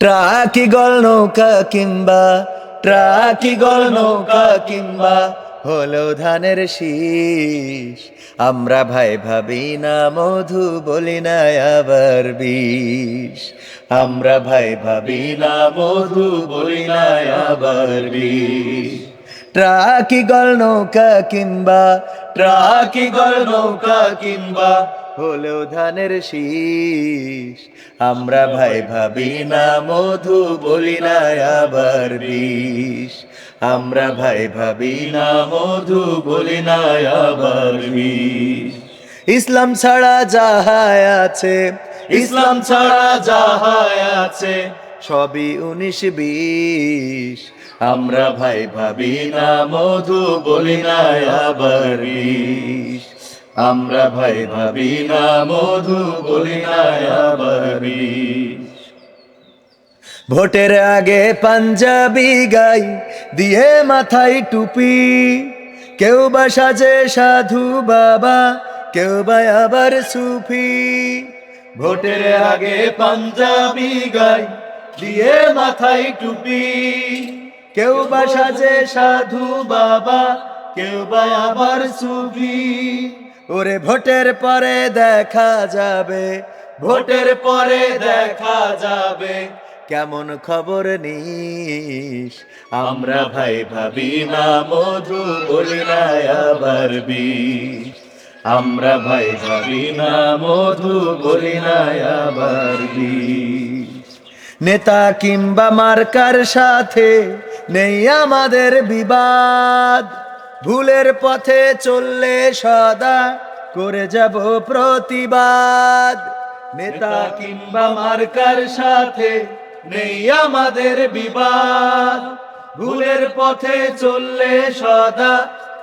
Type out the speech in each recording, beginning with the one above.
Turkey গল নৌকা কিংবা turkey গল নৌকা কিংবা হলো ধানের শীষ। আমরা ভাই ভাবি না, মধু বলি না, আবার বিষ। আমরা ভাই ভাবি না, মধু বলি না, আবার বিষ। ট্রাকি গল নৌকা কিংবা ট্রাকি গল নৌকা কিংবা হলেও ধানের শীষ। আমরা ভাই ভাবি না, মধু বলি না, আবার বিষ। আমরা ভাই ভাবি না, মধু বলি না, আবার বিষ। ইসলাম ছাড়া যাহায় আছে, ইসলাম ছাড়া যাহায় আছে, সবই উনিশ বিশ আমরা ভাই ভাবি না, মধু বলি না, আবার বিষ। আমরা ভাই ভাবি না, মধু বলি না ভোটের আগে পাঞ্জাবি গাই, দিয়ে মাথায় টুপি। কেউ বা সাজে সাধু বাবা, কেউ বা আবার সুফি। ভোটের আগে পাঞ্জাবি গাই, দিয়ে মাথায় টুপি। কেউ বা সাজে সাধু বাবা, কেউ বা আবার সুফি। ওরে ভোটের পরে দেখা যাবে, ভোটের পরে দেখা যাবে। কেমন খবর নিস? আমরা ভাই ভাবি না মধু বলি না আবার আমরা ভাই ভাবি না মধু বলি না আবার নেতা কিংবা মার্কার সাথে নেই আমাদের বিবাদ। ভুলের পথে চললে সদা করে যাব প্রতিবাদ। নেতা কিংবা মার্কার সাথে নেই আমাদের বিবাদ। ভুলের পথে চললে সদা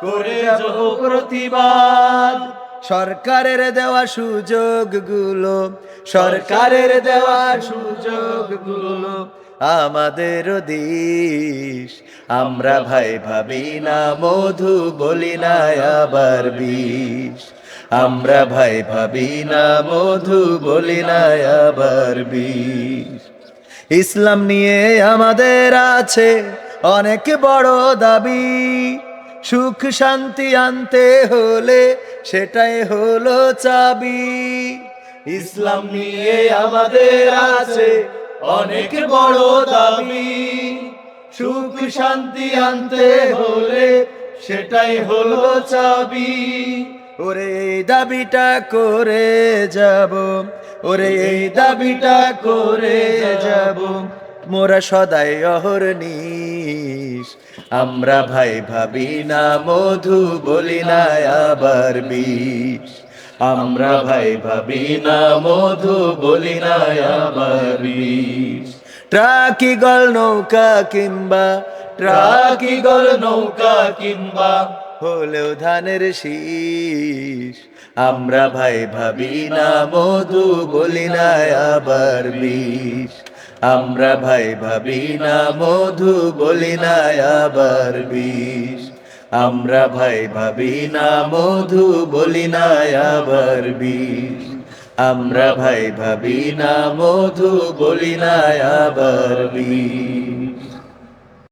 করে যাব প্রতিবাদ। সরকারের দেওয়া সুযোগগুলো, সরকারের দেওয়া সুযোগগুলো আমাদের দিস আমরা ভাই ভাবি না, মধু বলি না, আবার বিষ। আমরা ভাই ভাবি না, মধু বলি না, আবার বিষ। ইসলাম নিয়ে আমাদের আছে অনেক বড় দাবি। সুখ শান্তি আনতে হলে সেটাই হলো চাবি। ইসলাম নিয়ে আমাদের আছে অনেক বড় দাবি। সুখ শান্তি আনতে হলে সেটাই হলো চাবি। ওরে এই দাবিটা করে যাব, ওরে এই দাবিটা করে যাব। মোরা সদাই অহরনিশ আমরা ভাই ভাবি না মধু বলি না আবার বিষ। আমরা ভাই ভাবি না মধু বলি না বিষ ট্রাকি গল নৌকা কিংবা ট্রাকি গল নৌকা কিংবা হলেও ধানের শীষ। আমরা ভাই ভাবি না মধু বলি না আবার বিষ আমরা ভাই ভাবি না মধু বলি না আবার বিষ আমরা ভাই ভাবি না, মধু বলি না, আবার বিষ। আমরা ভাই ভাবি না, মধু বলি না, আবার বিষ।